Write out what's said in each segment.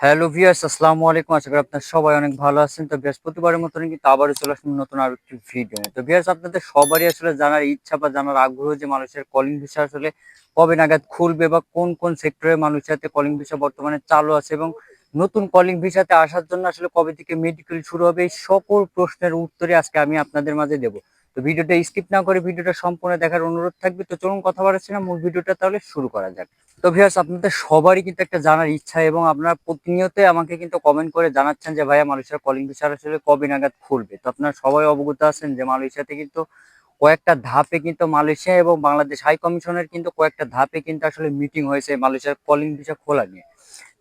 Hello viewers আসসালামু আলাইকুম। আশা করি আপনার সবাই অনেক ভালো আছেন। তো বৃহস্পতিবারের মতন কিন্তু আবারও চলে আসলাম নতুন আরও একটি ভিডিও তো ভিয়ার্স আপনাদের সবারই আসলে জানার ইচ্ছা বা জানার আগ্রহ যে মানুষের কলিং ভিসা আসলে কবে নাগাদ খুলবে বা কোন কোন সেক্টরে মানুষের হাতে কলিং ভিসা বর্তমানে চালু আছে এবং নতুন কলিং ভিসাতে আসার জন্য আসলে কবে থেকে মেডিকেল শুরু হবে এই সকল প্রশ্নের উত্তরে আজকে আমি আপনাদের মাঝে দেবো। তো ভিডিওটা স্কিপ না করে ভিডিওটা সম্পূর্ণ দেখার অনুরোধ থাকবে। তো চলুন কথা বাড়াচ্ছি না, মূল ভিডিওটা তাহলে শুরু করা যাক। তো ভিউয়ার্স আপনাদের সবারই কিন্তু একটা জানার ইচ্ছা এবং আপনারা প্রতিনিয়ত আমাকে কিন্তু কমেন্ট করে জানাচ্ছেন যে, ভাইয়া, মালয়েশিয়ার কলিং ভিসা আসলে কবে নাগাদ খুলবে? তো আপনারা সবাই অবগত আছেন যে, মালয়েশিয়াতে কিন্তু কয়েকটা ধাপে কিন্তু মালয়েশিয়া এবং বাংলাদেশ হাই কমিশনের কিন্তু কয়েকটা ধাপে কিন্তু আসলে মিটিং হয়েছে মালয়েশিয়ার কলিং ভিসা খোলা নিয়ে।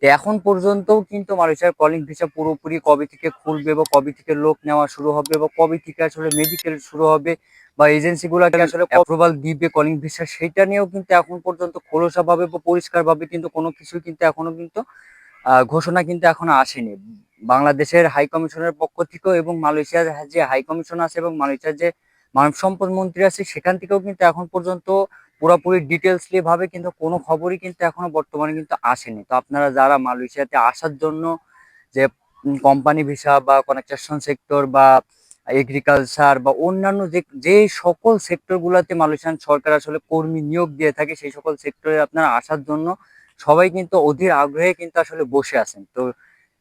এখন পর্যন্তও কিন্তু মালয়েশিয়ার কলিং ভিসা পুরোপুরি কবে থেকে খুলবে বা কবে থেকে লোক নেওয়া শুরু হবে বা কবে থেকে আসলে মেডিকেল শুরু হবে বা এজেন্সিগুলোকে আসলে অ্যাপ্রুভাল দিবে কলিং ভিসা সেটা নিয়েও কিন্তু এখন পর্যন্ত খোলসাভাবে বা পরিষ্কারভাবে কিন্তু কোনো কিছু কিন্তু এখনও কিন্তু ঘোষণা কিন্তু এখনও আসেনি। বাংলাদেশের হাই কমিশনের পক্ষ থেকেও এবং মালয়েশিয়ার যে হাই কমিশন আছে এবং মালয়েশিয়ার যে মানব সম্পদ মন্ত্রী আছে সেখান থেকেও কিন্তু এখন পর্যন্ত পুরোপুরি ডিটেলসলি ভাবে কিন্তু কোনো খবরই কিন্তু এখনও বর্তমানে কিন্তু আসেনি। তো আপনারা যারা মালয়েশিয়াতে আসার জন্য যে কোম্পানি ভিসা বা কনেকশন সেক্টর বা এগ্রিকালচার বা অন্যান্য যে যে সকল সেক্টরগুলোতে মালয়েশিয়ান সরকার আসলে কর্মী নিয়োগ দিয়ে থাকে, সেই সকল সেক্টরে আপনারা আসার জন্য সবাই কিন্তু অধীর আগ্রহে কিন্তু আসলে বসে আছেন। তো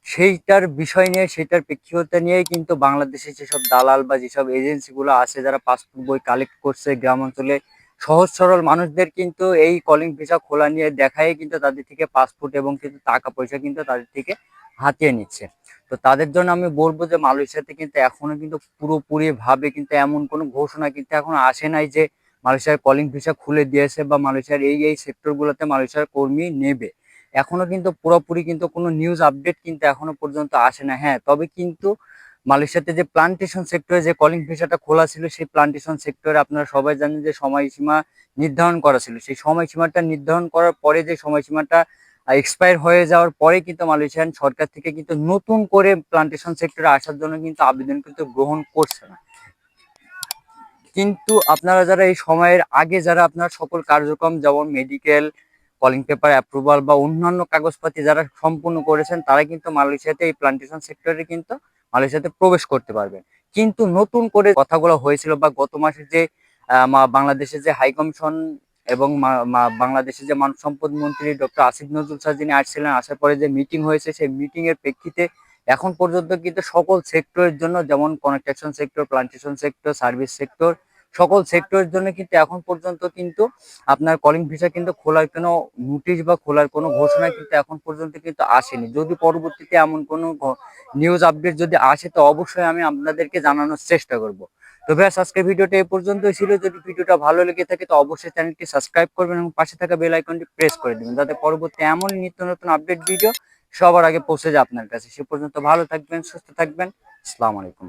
সেইটার বিষয় নিয়ে সেটার প্রেক্ষিকতা নিয়েই কিন্তু বাংলাদেশে যেসব দালাল বা যেসব এজেন্সিগুলো আছে, যারা পাসপোর্ট বই কালেক্ট করছে গ্রাম অঞ্চলে সহজ সরল মানুষদের কিন্তু এই কলিং ভিসা খোলা নিয়ে দেখায় কিন্তু তাদের থেকে পাসপোর্ট এবং কিন্তু টাকা পয়সা কিন্তু তাদের থেকে হাতিয়ে নিচ্ছে। তো তাদের জন্য আমি বলব যে মালয়েশিয়াতে কিন্তু এখনও কিন্তু পুরোপুরি ভাবে কিন্তু এমন কোনো ঘোষণা কিন্তু এখনও আসে নাই যে মালয়েশিয়ার কলিং ভিসা খুলে দিয়েছে বা মালয়েশিয়ার এই এই সেক্টরগুলোতে মালয়েশিয়ার কর্মী নেবে। এখনও কিন্তু পুরোপুরি কিন্তু কোনো নিউজ আপডেট কিন্তু এখনও পর্যন্ত আসে না হ্যাঁ তবে কিন্তু মালয়েশিয়াতে যে প্লান্টেশন সেক্টরে যে কলিং ভিসাটা খোলা ছিল, সেই প্লান্টেশন সেক্টরে আপনারা সবাই জানেন যে সময়সীমা নির্ধারণ করা ছিল। সেই সময়সীমাটা নির্ধারণ করার পরে যে সময়সীমাটা এক্সপায়ার হয়ে যাওয়ার পরে কিন্তু মালয়েশিয়ান সরকার থেকে কিন্তু নতুন করে প্লান্টেশন সেক্টরে আসার জন্য কিন্তু আবেদন কিন্তু গ্রহণ করছে না। কিন্তু আপনারা যারা এই সময়ের আগে যারা আপনার সকল কার্যক্রম, যেমন মেডিকেল কলিং পেপার অ্যাপ্রুভাল বা অন্যান্য কাগজপাতি যারা সম্পূর্ণ করেছেন, তারা কিন্তু মালয়েশিয়াতে এই প্লান্টেশন সেক্টরে কিন্তু মালয়েশিয়াতে প্রবেশ করতে পারবেন। কিন্তু নতুন করে কথাগুলো হয়েছিল বা গত মাসে যে বাংলাদেশের যে হাইকমিশন এবং বাংলাদেশের যে মানব সম্পদ মন্ত্রী ডক্টর আসিফ নজরুল স্যার যিনি আসছিলেন, আসার পরে যে মিটিং হয়েছে, সেই মিটিং এর প্রেক্ষিতে এখন পর্যন্ত কিন্তু সকল সেক্টরের জন্য যেমন construction sector plantation sector service sector সকল সেক্টরের জন্য কিন্তু এখন পর্যন্ত কিন্তু আপনার কলিং ভিসা কিন্তু খোলার কোনো নোটিশ বা খোলার কোনো ঘোষণা কিন্তু এখন পর্যন্ত কিন্তু আসেনি। যদি পরবর্তীতে এমন কোনো নিউজ আপডেট যদি আসে, তো অবশ্যই আমি আপনাদেরকে জানানোর চেষ্টা করব। তো ব্যাস আজকে ভিডিওটা এই পর্যন্তই ছিল। যদি ভিডিওটা ভালো লেগে থাকে, তো অবশ্যই চ্যানেলটি সাবস্ক্রাইব করবেন এবং পাশে থাকা বেল আইকনটি প্রেস করে দেবেন, যাতে পরবর্তী এমন নিত্য নতুন আপডেট ভিডিও সবার আগে পৌঁছে যায় আপনার কাছে। সে পর্যন্ত ভালো থাকবেন, সুস্থ থাকবেন। আসসালামু আলাইকুম।